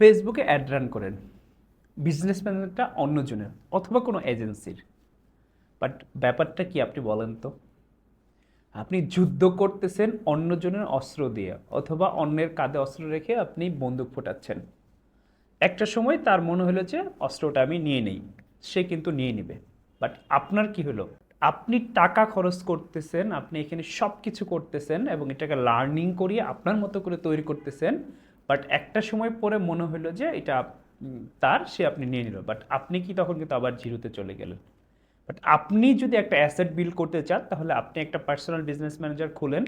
ফেসবুকে ad run করেন। Business ম্যানেজারটা অন্যজনের অথবা কোনো এজেন্সির বাট ব্যাপারটা কি আপনি বলেন তো? আপনি যুদ্ধ করতেছেন অন্যজনের অস্ত্র দিয়ে অথবা অন্যের কাঁধে অস্ত্র রেখে আপনি বন্দুক ফোটাচ্ছেন। একটা সময় তার মনে হলো যে অস্ত্রটা আমি নিয়ে নেই, সে কিন্তু নিয়ে নেবে। বাট আপনার কি হলো? আপনি টাকা খরচ করতেছেন, আপনি এখানে সব কিছু করতেছেন এবং এটাকে লার্নিং করিয়ে আপনার মতো করে তৈরি করতেছেন বাট একটা সময় পরে মনে হলো যে এটা তার, সে আপনি নিয়ে নিল। বাট আপনি কি তখন কিন্তু আবার জিরোতে চলে গেলেন। বাট আপনি যদি একটা অ্যাসেট বিল্ড করতে চান, তাহলে আপনি একটা পার্সোনাল বিজনেস ম্যানেজার খুলেন,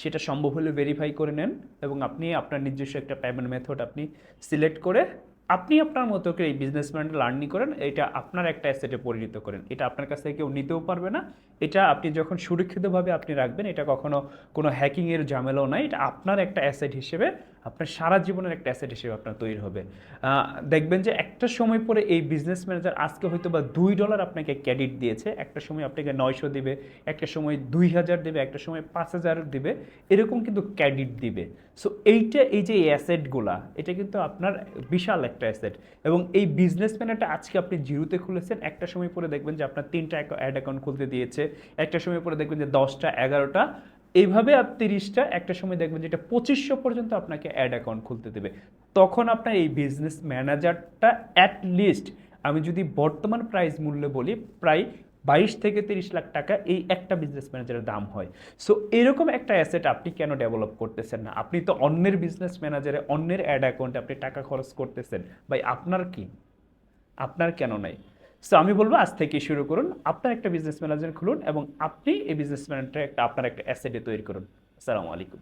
সেটা সম্ভব হলে ভেরিফাই করে নেন, এবং আপনি আপনার নিজস্ব একটা পেমেন্ট মেথড আপনি সিলেক্ট করে আপনি আপনার মতো করে এই বিজনেস ম্যানেজার লার্নিং করেন, এটা আপনার একটা অ্যাসেটে পরিণত করেন। এটা আপনার কাছ থেকে কেউ নিতেও পারবে না। এটা আপনি যখন সুরক্ষিতভাবে আপনি রাখবেন, এটা কখনো কোনো হ্যাকিংয়ের ঝামেলাও নাই। এটা আপনার একটা অ্যাসেট হিসেবে আপনার সারা জীবনের একটা অ্যাসেট হিসেবে আপনার তৈরি হবে। দেখবেন যে একটা সময় পরে এই বিজনেস ম্যানেজার আজকে হয়তো বা দুই ডলার আপনাকে ক্রেডিট দিয়েছে, একটা সময় আপনাকে নয়শো দিবে, একটা সময় দুই হাজার দেবে, একটা সময় পাঁচ হাজার দিবে, এরকম কিন্তু ক্রেডিট দিবে। সো এইটা, এই যে অ্যাসেটগুলা এটা কিন্তু আপনার বিশাল একটা অ্যাসেট এবং এই বিজনেস ম্যানেজারটা আজকে আপনি জিরোতে খুলেছেন, একটা সময় পরে দেখবেন যে আপনার তিনটা অ্যাড অ্যাকাউন্ট খুলতে দিয়েছে, একটা সময় পরে দেখবেন যে দশটা, এগারোটা এইভাবে আপ তিরিশটা একটা সময় দেখবেন যে এটা পঁচিশশো পর্যন্ত আপনাকে অ্যাড অ্যাকাউন্ট খুলতে দেবে। তখন আপনার এই বিজনেস ম্যানেজারটা অ্যাট লিস্ট আমি যদি বর্তমান প্রাইস মূল্য বলি, প্রায় বাইশ থেকে তিরিশ লাখ টাকা এই একটা বিজনেস ম্যানেজারের দাম হয়। সো এরকম একটা অ্যাসেট আপনি কেন ডেভেলপ করতেছেন না? আপনি তো অন্যের বিজনেস ম্যানেজারে অন্যের অ্যাড অ্যাকাউন্টে আপনি টাকা খরচ করতেছেন। ভাই, আপনার কি? আপনার কেন নাই? সো আমি বলব আজ থেকে শুরু করুন। আপনার একটা বিজনেস ম্যানেজার খুলুন এবং আপনি এই বিজনেস ম্যানেজারটা একটা, আপনার একটা অ্যাসেটে তৈরি করুন। আসসালামু আলাইকুম।